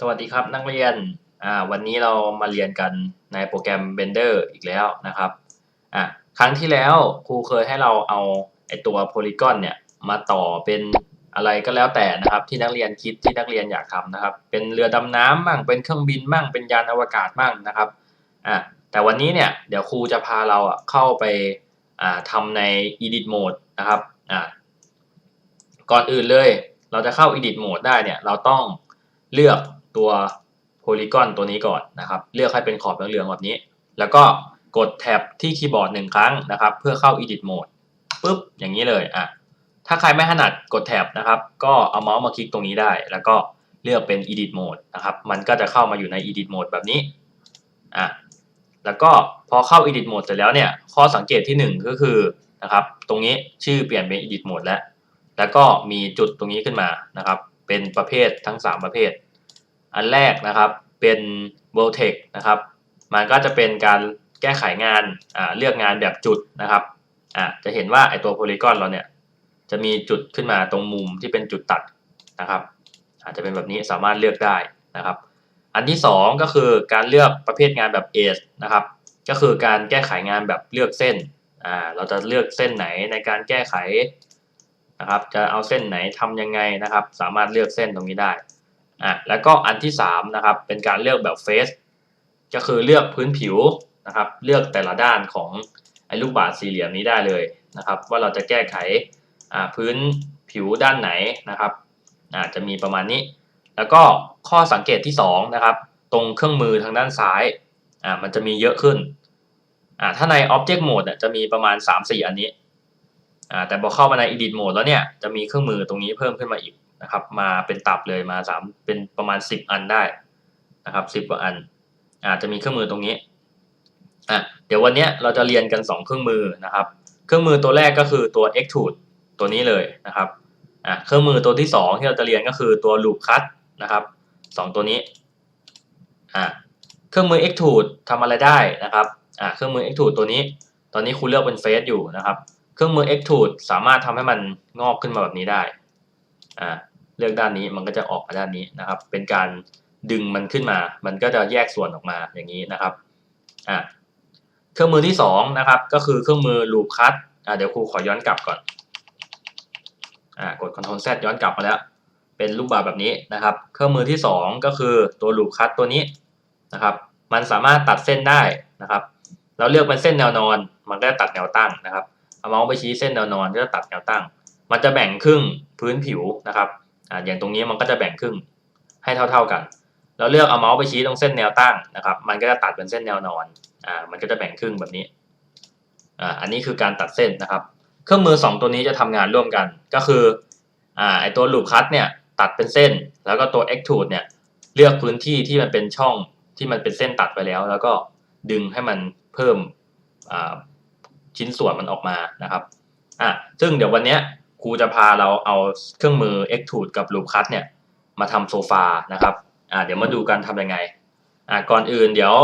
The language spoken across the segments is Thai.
สวัสดีครับนักเรียนอ่าวันนี้เรามาเรียนกันในโปรแกรม Blender อีกแล้วนะครับอะครั้งที่แล้วครูเคยให้เราเอาไอตัวโพลีกอนเนี่ยมาต่อเป็นอะไรก็แล้วแต่นะครับ ที่นักเรียนคิดที่นักเรียนอยากทำนะครับ เป็นเรือดำน้ำบ้างเป็นเครื่องบินบ้างเป็นยานอวกาศบ้างนะครับอะแต่วันนี้เนี่ยเดี๋ยวครูจะพาเราอะเข้าไปอ่าทำใน Edit Mode นะครับอะก่อนอื่นเลย เราจะเข้า Edit Mode ได้เนี่ยเราต้องเลือก ตัวโพลีกอนตัวนี้ก่อนนะครับ เลือกให้เป็นขอบเหลืองๆแบบนี้ แล้วก็กดแท็บที่คีย์บอร์ดหนึ่งครั้งนะครับ เพื่อเข้า Edit Mode ปุ๊บอย่างนี้เลยอะถ้าใครไม่ถนัดกดแท็บนะครับ ก็เอาเมาส์มาคลิกตรงนี้ได้ แล้วก็เลือกเป็น Edit Mode นะครับ มันก็จะเข้ามาอยู่ใน Edit Mode แบบนี้อะแล้วก็พอเข้า Edit Mode เสร็จแล้วเนี่ย ข้อสังเกตที่หนึ่งก็คือนะครับ ตรงนี้ชื่อเปลี่ยนเป็น Edit Mode แล้ว แล้วก็มีจุดตรงนี้ขึ้นมานะครับ เป็นประเภททั้ง 3 ประเภท อันแรกนะครับเป็น v o l t e x นะครับมันก็จะเป็นการแก้ไขงานาเลือกงานแบบจุดนะครับจะเห็นว่าไอตัวโพลีกอนเราเนี่ยจะมีจุดขึ้นมาตรงมุมที่เป็นจุดตัดนะครับ อาจจะเป็นแบบนี้สามารถเลือกได้นะครับ อันที่ 2 ก็คือการเลือกประเภทงานแบบ Edge นะครับ ก็คือการแก้ไขงานแบบเลือกเส้นอ่าเราจะเลือกเส้นไหนในการแก้ไขนะครับ จะเอาเส้นไหนทำยังไงนะครับ สามารถเลือกเส้นตรงนี้ได้ อะแล้วก็อันที่3นะครับเป็นการเลือกแบบเฟสก็คือเลือกพื้นผิวนะครับเลือกแต่ละด้านของไอ้ลูกบาศก์สี่เหลี่ยมนี้ได้เลยนะครับว่าเราจะแก้ไขอ่าพื้นผิวด้านไหนนะครับอ่าจะมีประมาณนี้ แล้วก็ข้อสังเกตที่2นะครับตรงเครื่องมือทางด้านซ้ายอ่ามันจะมีเยอะขึ้นอ่าถ้าใน Object Mode เนี่ยจะมีประมาณ 3-4 อันนี้อ่าแต่พอเข้ามาใน Edit Mode แล้วเนี่ยจะมีเครื่องมือตรงนี้เพิ่มขึ้นมาอีก นะครับ มาเป็นตับเลยมาสามเป็นประมาณ 10 อันได้นะครับสิบกว่าอันอาจจะมีเครื่องมือตรงนี้อะเดี๋ยววันนี้เราจะเรียนกัน 2 เครื่องมือนะครับ เครื่องมือตัวแรกก็คือตัว Extrude ตัวนี้เลยนะครับอะเครื่องมือตัวที่ 2 ที่เราจะเรียนก็คือตัว Loop Cut นะครับสองตัวนี้อะเครื่องมือ Extrude ทำอะไรได้นะครับอะเครื่องมือ Extrude ตัวนี้ ตอนนี้คุณเลือกเป็นเฟสอยู่นะครับ เครื่องมือ Extrude สามารถทำให้มันงอกขึ้นมาแบบนี้ได้ อ่าเลือกด้านนี้มันก็จะออกมาด้านนี้นะครับ เป็นการดึงมันขึ้นมา มันก็จะแยกส่วนออกมาอย่างนี้นะครับอ่าเครื่องมือที่2นะครับก็คือเครื่องมือ loop cut อ่าเดี๋ยวครูขอย้อนกลับก่อนอ่ากด Ctrl Z ย้อนกลับมาแล้ว เป็นรูปแบบแบบนี้นะครับ เครื่องมือที่ 2 ก็คือตัว loop cut ตัวนี้นะครับ มันสามารถตัดเส้นได้นะครับ เราเลือกเป็นเส้นแนวนอน มันก็จะตัดแนวตั้งนะครับเอาเมาส์ไปชี้เส้นแนวนอนก็จะตัดแนวตั้ง มันจะแบ่งครึ่งพื้นผิวนะครับอ่าอย่างตรงนี้มันก็จะแบ่งครึ่งให้เท่า ๆกันเราเลือกเอาเมาส์ไปชี้ตรงเส้นแนวตั้งนะครับ มันก็จะตัดเป็นเส้นแนวนอน อ่า มันก็จะแบ่งครึ่งแบบนี้ อ่า อันนี้คือการตัดเส้นนะครับ เครื่องมือ 2 ตัวนี้จะทำงานร่วมกัน ก็คือ อ่า ไอตัวลูปคัตเนี่ยตัดเป็นเส้น แล้วก็ตัว extrude เนี่ยเลือกพื้นที่ที่มันเป็นช่องที่มันเป็นเส้นตัดไปแล้ว แล้วก็ดึงให้มันเพิ่มอ่าชิ้นส่วนมันออกมานะครับ อะ ซึ่งเดี๋ยววันเนี้ย รูจะพาเราเอาเครื่องมือ Extrude กับ Loop Cut เนี่ยมาทำโซฟานะครับอ่าเดี๋ยวมาดูกันทำยังไงอ่าก่อนอื่นเดี๋ยว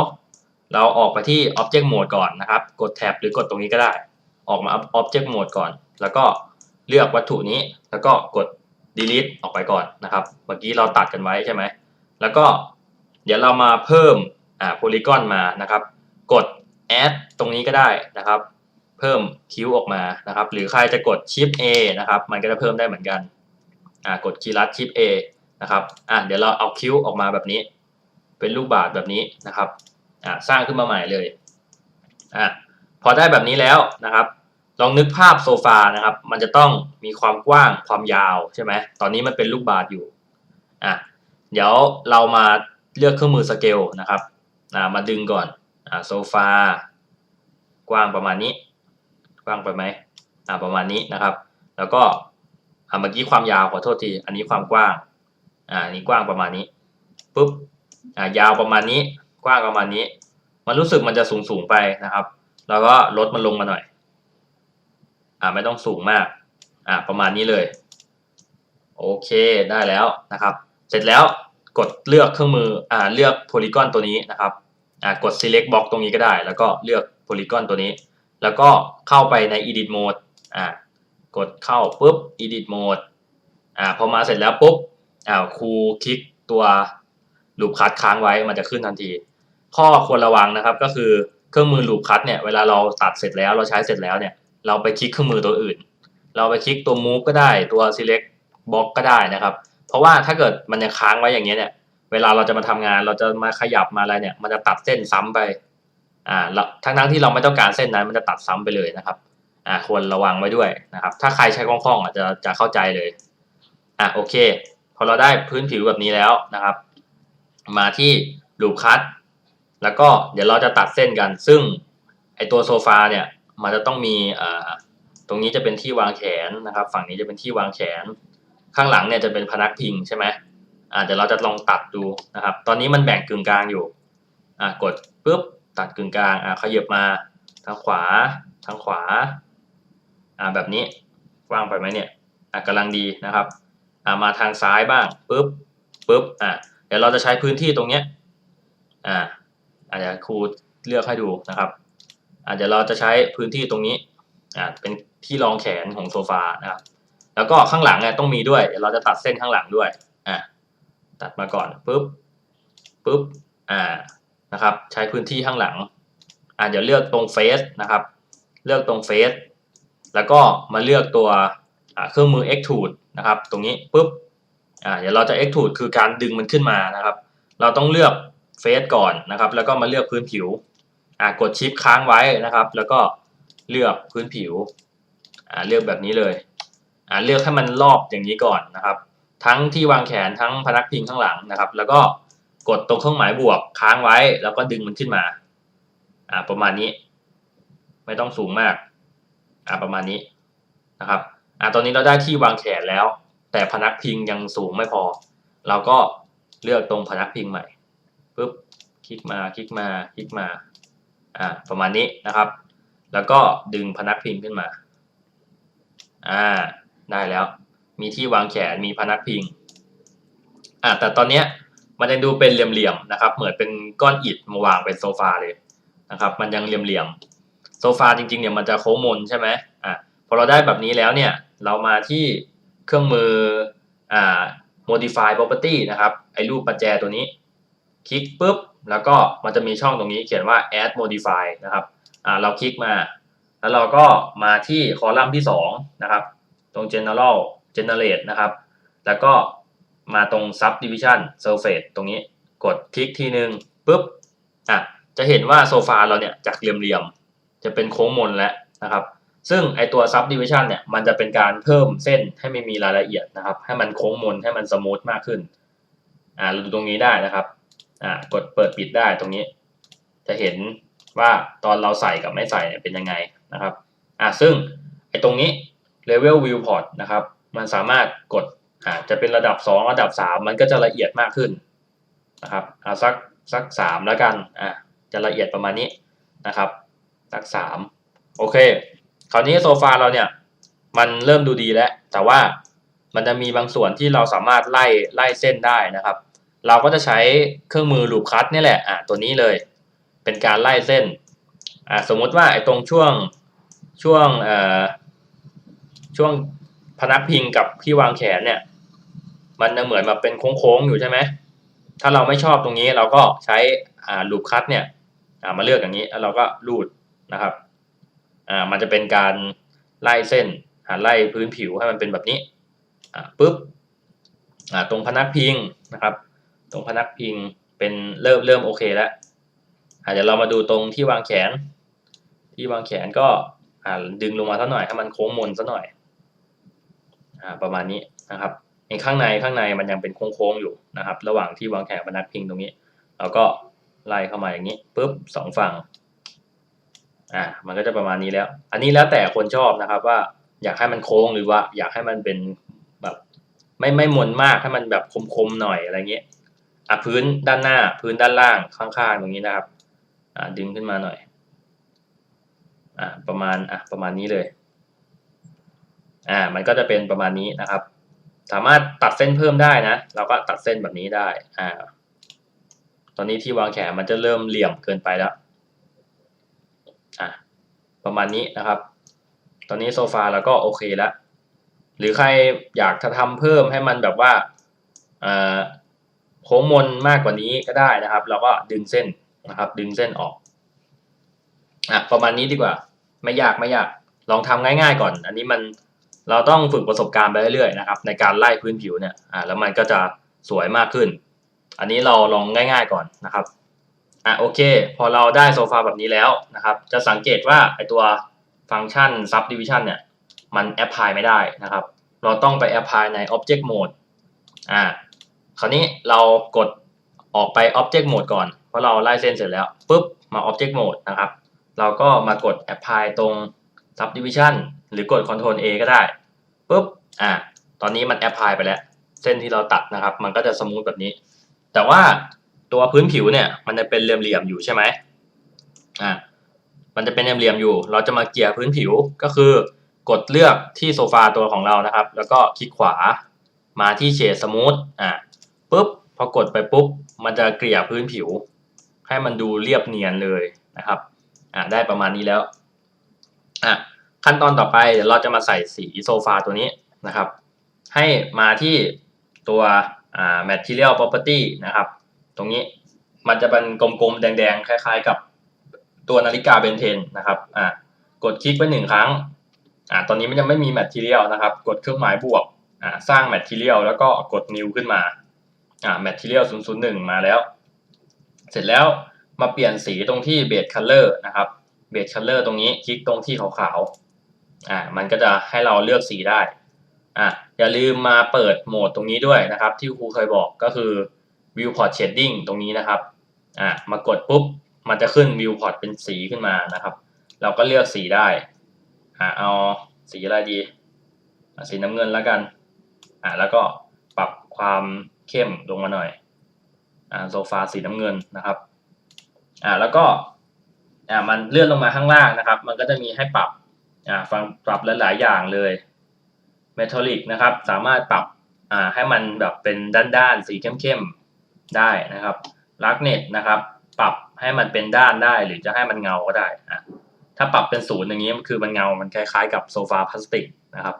เราออกไปที่ Object Mode ก่อนนะครับ กดแท็บหรือกดตรงนี้ก็ได้ ออกมา Object Mode ก่อน แล้วก็เลือกวัตถุนี้ แล้วก็กด delete ออกไปก่อนนะครับ เมื่อกี้เราตัดกันไว้ใช่ไหม แล้วก็เดี๋ยวเรามาเพิ่มอ่า polygon มานะครับ กด add ตรงนี้ก็ได้นะครับ เพิ่มคิ้วออกมานะครับ หรือใครจะกด Shift A นะครับ มันก็จะเพิ่มได้เหมือนกันอ่ากดคีย์ลัด Shift A นะครับอ่าเดี๋ยวเราเอาคิ้วออกมาแบบนี้ เป็นลูกบาศก์แบบนี้นะครับอ่าสร้างขึ้นมาใหม่เลยอ่าพอได้แบบนี้แล้วนะครับ ลองนึกภาพโซฟานะครับ มันจะต้องมีความกว้างความยาวใช่ไหมตอนนี้มันเป็นลูกบาศก์อยู่อะเดี๋ยวเรามาเลือกเครื่องมือสเกลนะครับอ่ามาดึงก่อนอ่าโซฟากว้างประมาณนี้ กว้างไปไหมอ่าประมาณนี้นะครับ แล้วก็อ่าเมื่อกี้ความยาวขอโทษที อันนี้ความกว้างอ่านนี้กว้างประมาณนี้ปุ๊บอ่ายาวประมาณนี้กว้างประมาณนี้ มันรู้สึกมันจะสูงสูงไปนะครับ แล้วก็ลดมันลงมาหน่อยอ่าไม่ต้องสูงมากอ่าประมาณนี้เลยโอเคได้แล้วนะครับ เสร็จแล้วกดเลือกเครื่องมืออ่าเลือกโพลีกอนตัวนี้นะครับอ่ากด select box ตรงนี้ก็ได้ แล้วก็เลือกโพลีกอนตัวนี้ แล้วก็เข้าไปใน edit mode อ่ากดเข้าปุ๊บ edit mode อ่าพอมาเสร็จแล้วปุ๊บอ่าครูคลิกตัวลูปคัดค้างไว้มันจะขึ้นทันที ข้อควรระวังนะครับก็คือเครื่องมือลูปคัดเนี่ยเวลาเราตัดเสร็จแล้วเราใช้เสร็จแล้วเนี่ยเราไปคลิกเครื่องมือตัวอื่น เราไปคลิกตัว move ก็ได้ตัว select box ก็ได้นะครับ เพราะว่าถ้าเกิดมันยังค้างไว้อย่างเงี้ยเนี่ยเวลาเราจะมาทำงานเราจะมาขยับมาอะไรเนี่ยมันจะตัดเส้นซ้ำไป อ่าทั้งทั้งๆที่เราไม่ต้องการเส้นนั้นมันจะตัดซ้ำไปเลยนะครับอ่าควรระวังไว้ด้วยนะครับ ถ้าใครใช้คล่องๆอาจจะจะเข้าใจเลยอะโอเค พอเราได้พื้นผิวแบบนี้แล้วนะครับ มาที่ลูปคัตแล้วก็เดี๋ยวเราจะตัดเส้นกัน ซึ่งไอตัวโซฟาเนี่ยมันจะต้องมีอ่าตรงนี้จะเป็นที่วางแขนนะครับ ฝั่งนี้จะเป็นที่วางแขน ข้างหลังเนี่ยจะเป็นพนักพิงใช่ไหมอ่าเดี๋ยวเราจะลองตัดดูนะครับ ตอนนี้มันแบ่งกึ่งกลางอยู่อ่ากดปุ๊บ ตัดกึ่งกลางอ่าขยับมาทางขวาทางขวาอ่าแบบนี้กว่างไปไหมเนี่ยอ่ากำลังดีนะครับอ่ามาทางซ้ายบ้างปุ๊บปุ๊บอ่าเดี๋ยวเราจะใช้พื้นที่ตรงเนี้ยอ่าอาจจะครูเลือกให้ดูนะครับอ่าเดี๋ยวเราจะใช้พื้นที่ตรงนี้อ่าเป็นที่รองแขนของโซฟานะครับแล้วก็ข้างหลังเนี่ยต้องมีด้วยเดี๋ยวเราจะตัดเส้นข้างหลังด้วยอ่าตัดมาก่อนปุ๊บปุ๊บอ่า นะครับใช้พื้นที่ข้างหลังอ่าเดี๋ยวเลือกตรงเฟสนะครับ เลือกตรงเฟสแล้วก็มาเลือกตัวเครื่องมือ extrude นะครับ ตรงนี้ปุ๊บอ่าเดี๋ยวเราจะ extrude คือการดึงมันขึ้นมานะครับ เราต้องเลือกเฟสก่อนนะครับ แล้วก็มาเลือกพื้นผิวอ่ากดชิปค้างไว้นะครับ แล้วก็เลือกพื้นผิวอ่าเลือกแบบนี้เลยอ่าเลือกให้มันรอบอย่างนี้ก่อนนะครับ ทั้งที่วางแขนทั้งพนักพิงข้างหลังนะครับ แล้วก็ กดตรงเครื่องหมายบวกค้างไว้ แล้วก็ดึงมันขึ้นมา อ่า ประมาณนี้ ไม่ต้องสูงมาก อ่า ประมาณนี้นะครับ อ่า ตอนนี้เราได้ที่วางแขนแล้ว แต่พนักพิงยังสูงไม่พอ เราก็เลือกตรงพนักพิงใหม่ปุ๊บ คลิกมา คลิกมา คลิกมา อ่า ประมาณนี้นะครับ แล้วก็ดึงพนักพิงขึ้นมา อ่า ได้แล้ว มีที่วางแขน มีพนักพิง อ่า แต่ตอนเนี้ย มันยังดูเป็นเหลี่ยมๆนะครับ เหมือนเป็นก้อนอิฐมาวางเป็นโซฟาเลยนะครับ มันยังเหลี่ยมๆโซฟาจริงๆเนี่ยมันจะโค้งมนใช่ไหมอ่าพอเราได้แบบนี้แล้วเนี่ยเรามาที่เครื่องมืออ่า modify property นะครับไอ้รูปประแจตัวนี้ คลิกปุ๊บแล้วก็มันจะมีช่องตรงนี้เขียนว่า add modify นะครับอ่าเราคลิกมา แล้วเราก็มาที่คอลัมน์ที่2นะครับตรง general generate นะครับ แล้วก็ มาตรง subdivision surface ตรงนี้กดคลิกทีนึงปุ๊บอะจะเห็นว่าโซฟาเราเนี่ยจากเหลี่ยมๆจะเป็นโค้งมนแล้วนะครับซึ่งไอตัว subdivision เนี่ยมันจะเป็นการเพิ่มเส้นให้ไม่มีรายละเอียดนะครับ ให้มันโค้งมนให้มันสมูทมากขึ้นอ่าเราดูตรงนี้ได้นะครับอ่ากดเปิดปิดได้ตรงนี้ จะเห็นว่าตอนเราใส่กับไม่ใส่เนี่ยเป็นยังไงนะครับอ่าซึ่งไอตรงนี้ level viewport นะครับ มันสามารถกด อ่าจะเป็นระดับ 2 ระดับ 3 มันก็จะละเอียดมากขึ้นนะครับอ่าสักสัก3แล้วกันอ่าจะละเอียดประมาณนี้นะครับสัก3โอเค คราวนี้โซฟาเราเนี่ยมันเริ่มดูดีแล้ว แต่ว่ามันจะมีบางส่วนที่เราสามารถไล่ไล่เส้นได้นะครับ เราก็จะใช้เครื่องมือลูปคัตนี่แหละอะตัวนี้เลย เป็นการไล่เส้นอะสมมุติว่าไอ้ตรงช่วงช่วงเอ่อช่วงพนักพิงกับที่วางแขนเนี่ย มันจะเหมือนแบบเป็นโค้งๆอยู่ใช่ไหมถ้าเราไม่ชอบตรงนี้เราก็ใช้อ่าลูปคัตเนี่ยมาเลือกอย่างนี้แล้วเราก็รูดนะครับอ่ามันจะเป็นการไล่เส้นหาไล่พื้นผิวให้มันเป็นแบบนี้อ่าปุ๊บอ่าตรงพนักพิงนะครับ ตรงพนักพิงเป็นเริ่มเริ่มโอเคแล้วอ่าเดี๋ยวเรามาดูตรงที่วางแขน ที่วางแขนก็อ่าดึงลงมาสักหน่อยให้มันโค้งมนสักหน่อยอ่าประมาณนี้นะครับ ในข้างในข้างในมันยังเป็นโค้งๆอยู่นะครับ ระหว่างที่วางแขนพนักพิงตรงนี้เราก็ไล่เข้ามาอย่างนี้ปุ๊บสองฝั่งอ่ามันก็จะประมาณนี้แล้ว อันนี้แล้วแต่คนชอบนะครับว่าอยากให้มันโค้งหรือว่า อยากให้มันเป็นแบบไม่ไม่มนมากให้มันแบบคมๆหน่อยอะไรเงี้ยอะพื้นด้านหน้าพื้นด้านล่างข้างๆตรงนี้นะครับอ่าดึงขึ้นมาหน่อยอ่าประมาณอะประมาณนี้เลยอ่ามันก็จะเป็นประมาณนี้นะครับ สามารถตัดเส้นเพิ่มได้นะ เราก็ตัดเส้นแบบนี้ได้อ่าตอนนี้ที่วางแขนมันจะเริ่มเหลี่ยมเกินไปแล้วอะประมาณนี้นะครับ ตอนนี้โซฟาเราก็โอเคแล้ว หรือใครอยากจะทำเพิ่มให้มันแบบว่าโค้งมนมากกว่านี้ก็ได้นะครับ เราก็ดึงเส้นนะครับ ดึงเส้นออกอะประมาณนี้ดีกว่า ไม่ยากไม่ยาก ลองทำง่าย ๆ ก่อน อันนี้มัน เราต้องฝึกประสบการณ์ไปเรื่อยๆนะครับในการไล่พื้นผิวเนี่ยอ่าแล้วมันก็จะสวยมากขึ้น อันนี้เราลองง่าย ๆก่อนนะครับอะโอเค พอเราได้โซฟาแบบนี้แล้วนะครับ จะสังเกตว่าไอตัวฟังก์ชัน subdivision เนี่ยมันแอพพลายไม่ได้นะครับ เราต้องไปแอพพลายใน object mode อ่าคราวนี้เรากดออกไป object mode ก่อน เพราะเราไล่เส้นเสร็จแล้วปุ๊บมา object mode นะครับ เราก็มากด apply ตรง subdivision หรือกด control A ก็ได้ปุ๊บอ่าตอนนี้มัน apply ไปแล้ว เส้นที่เราตัดนะครับ มันก็จะสมูทแบบนี้ แต่ว่าตัวพื้นผิวเนี่ย มันจะเป็นเหลี่ยมๆอยู่ใช่ไหมอ่ามันจะเป็นเหลี่ยมๆอยู่ เราจะมาเกลี่ยพื้นผิวก็คือกดเลือกที่โซฟาตัวของเรานะครับ แล้วก็คลิกขวามาที่เฉดสมูทอ่าปุ๊บพอกดไปปุ๊บ มันจะเกลี่ยพื้นผิว ให้มันดูเรียบเนียนเลยนะครับอ่าได้ประมาณนี้แล้ว อะขั้นตอนต่อไปเดี๋ยวเราจะมาใส่สีโซฟาตัวนี้นะครับ ให้มาที่ตัวอ่า material property นะครับ ตรงนี้มันจะเป็นกลมๆ แดงๆ คล้ายๆ กับตัวนาฬิกาเบนเทนนะครับอ่ากดคลิกไปหนึ่งครั้งอ่าตอนนี้มันยังไม่มี material นะครับ กดเครื่องหมายบวกอ่าสร้าง material แล้วก็กด new ขึ้นมาอ่า material 001 มาแล้ว เสร็จแล้วมาเปลี่ยนสีตรงที่ base color นะครับ base color ตรงนี้คลิกตรงที่ขาวๆอ่ามันก็จะให้เราเลือกสีได้อ่าอย่าลืมมาเปิดโหมดตรงนี้ด้วยนะครับ ที่ครูเคยบอกก็คือ viewport shading ตรงนี้นะครับอ่ามากดปุ๊บมันจะขึ้น viewport เป็นสีขึ้นมานะครับ เราก็เลือกสีได้อ่าเอาสีอะไรดี สีน้ำเงินแล้วกันอ่าแล้วก็ปรับความเข้มลงมาหน่อยอ่าโซฟาสีน้ำเงินนะครับอ่าแล้วก็ อ่ามันเลื่อนลงมาข้างล่างนะครับ มันก็จะมีให้ปรับอ่าฟังปรับหลายๆอย่างเลย Metallic นะครับ สามารถปรับอ่าให้มันแบบเป็นด้านๆสีเข้มๆได้นะครับ Darknet นะครับ ปรับให้มันเป็นด้านได้หรือจะให้มันเงาก็ได้อะถ้าปรับเป็นศูนย์อย่างนี้คือมันเงา มันคล้ายๆ กับโซฟาพลาสติกนะครับ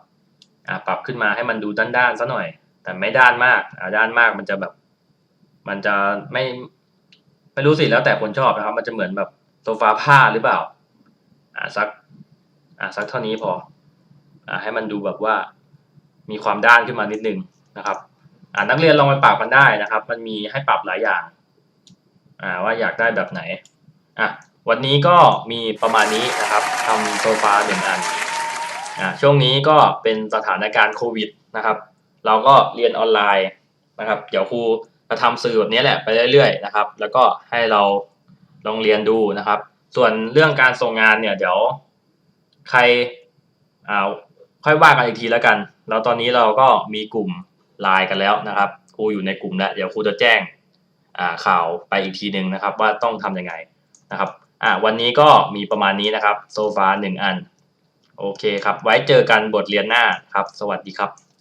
อะปรับขึ้นมาให้มันดูด้านๆซะหน่อย แต่ไม่ด้านมากอะด้านมากมันจะแบบ มันจะไม่ไม่รู้สิแล้วแต่คนชอบนะครับ มันจะเหมือนแบบ โซฟาผ้าหรือเปล่าอะสักอะสักเท่านี้พออะให้มันดูแบบว่ามีความด้านขึ้นมานิดนึงนะครับอ่านักเรียนลองไปปรับกันได้นะครับ มันมีให้ปรับหลายอย่างอ่าว่าอยากได้แบบไหนอะวันนี้ก็มีประมาณนี้นะครับทำโซฟาหนึ่งอันอ่าช่วงนี้ก็เป็นสถานการณ์โควิดนะครับ เราก็เรียนออนไลน์นะครับ เดี๋ยวครูจะทำสื่อแบบนี้แหละไปเรื่อยๆนะครับ แล้วก็ให้เรา ลองเรียนดูนะครับ ส่วนเรื่องการส่งงานเนี่ยเดี๋ยวใครอ่าค่อยว่ากันอีกทีแล้วกัน แล้วตอนนี้เราก็มีกลุ่มไลน์กันแล้วนะครับ ครูอยู่ในกลุ่มแล้ว เดี๋ยวครูจะแจ้งอ่าข่าวไปอีกทีหนึ่งนะครับ ว่าต้องทำยังไงนะครับอ่าวันนี้ก็มีประมาณนี้นะครับ โซฟาหนึ่งอัน โอเคครับ ไว้เจอกันบทเรียนหน้าครับ สวัสดีครับ